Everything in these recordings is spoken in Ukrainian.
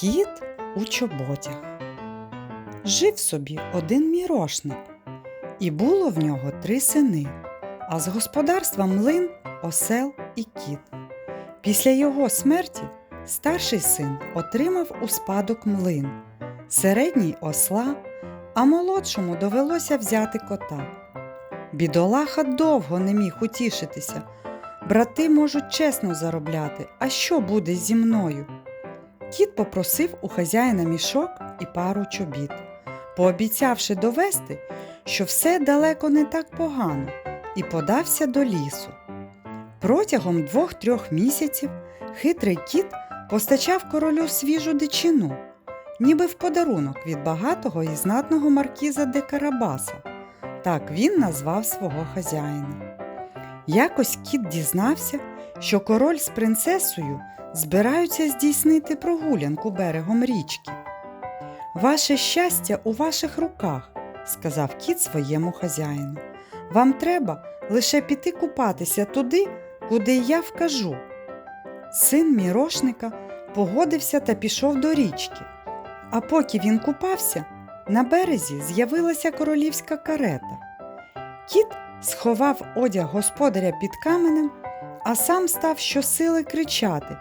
Кіт у чоботях. Жив собі один мірошник, і було в нього три сини, а з господарства млин, осел і кіт. Після його смерті старший син отримав у спадок млин, середній осла, а молодшому довелося взяти кота. Бідолаха довго не міг утішитися. Брати можуть чесно заробляти, а що буде зі мною? Кіт попросив у хазяїна мішок і пару чобіт, пообіцявши довести, що все далеко не так погано, і подався до лісу. Протягом двох-трьох місяців хитрий кіт постачав королю свіжу дичину, ніби в подарунок від багатого і знатного маркіза де Карабаса. Так він назвав свого хазяїна. Якось кіт дізнався, що король з принцесою збираються здійснити прогулянку берегом річки. Ваше щастя у ваших руках, сказав кіт своєму хазяїну. Вам треба лише піти купатися туди, куди я вкажу. Син мірошника погодився та пішов до річки. А поки він купався, на березі з'явилася королівська карета. Кіт сховав одяг господаря під каменем, а сам став щосили кричати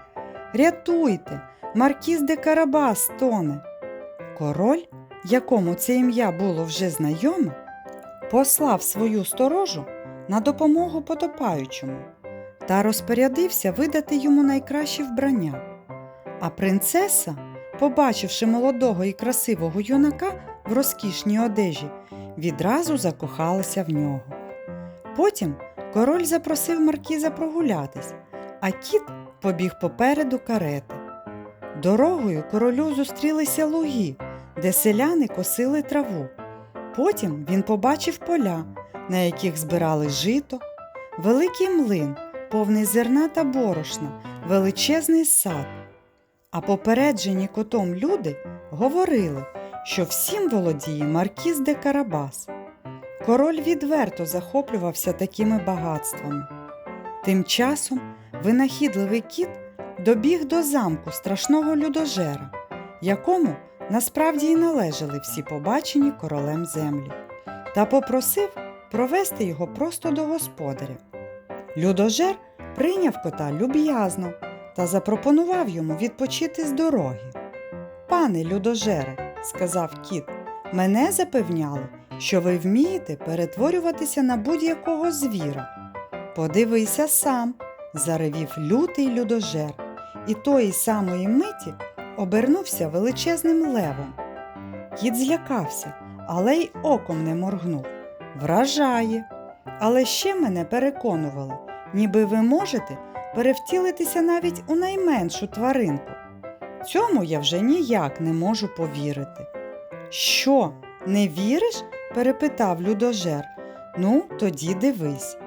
Рятуйте, маркіз де Карабас тоне. Король, якому це ім'я було вже знайоме, послав свою сторожу на допомогу потопаючому та розпорядився видати йому найкращі вбрання. А принцеса, побачивши молодого і красивого юнака в розкішній одежі, відразу закохалася в нього. Потім король запросив маркіза прогулятись, а кіт побіг попереду карети. Дорогою королю зустрілися луги, де селяни косили траву. Потім він побачив поля, на яких збирали жито, великий млин, повний зерна та борошна, величезний сад. А попереджені котом люди говорили, що всім володіє маркіз де Карабас. Король відверто захоплювався такими багатствами. Тим часом винахідливий кіт добіг до замку страшного людожера, якому насправді й належали всі побачені королем землі, та попросив провести його просто до господаря. Людожер прийняв кота люб'язно та запропонував йому відпочити з дороги. Пане людожере, сказав кіт, мене запевняли, що ви вмієте перетворюватися на будь-якого звіра. Подивися сам, заревів лютий людожер, і тої самої миті обернувся величезним левом. Кіт злякався, але й оком не моргнув. Вражає. Але ще мене переконували, ніби ви можете перевтілитися навіть у найменшу тваринку. Цьому я вже ніяк не можу повірити. Що, не віриш? перепитав людожер. Ну, тоді дивись.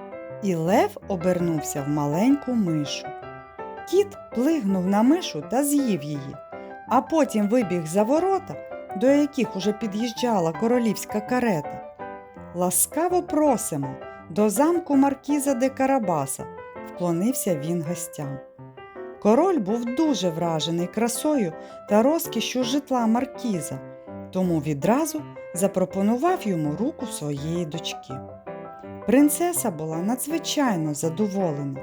І лев обернувся в маленьку мишу. Кіт плигнув на мишу та з'їв її, а потім вибіг за ворота, до яких уже під'їжджала королівська карета. Ласкаво просимо до замку маркіза де Карабаса, вклонився він гостям. Король був дуже вражений красою та розкішшю житла маркіза, тому відразу запропонував йому руку своєї дочки. Принцеса була надзвичайно задоволена,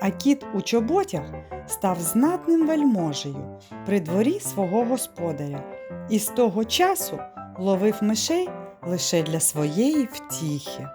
а кіт у чоботях став знатним вельможею при дворі свого господаря і з того часу ловив мишей лише для своєї втіхи.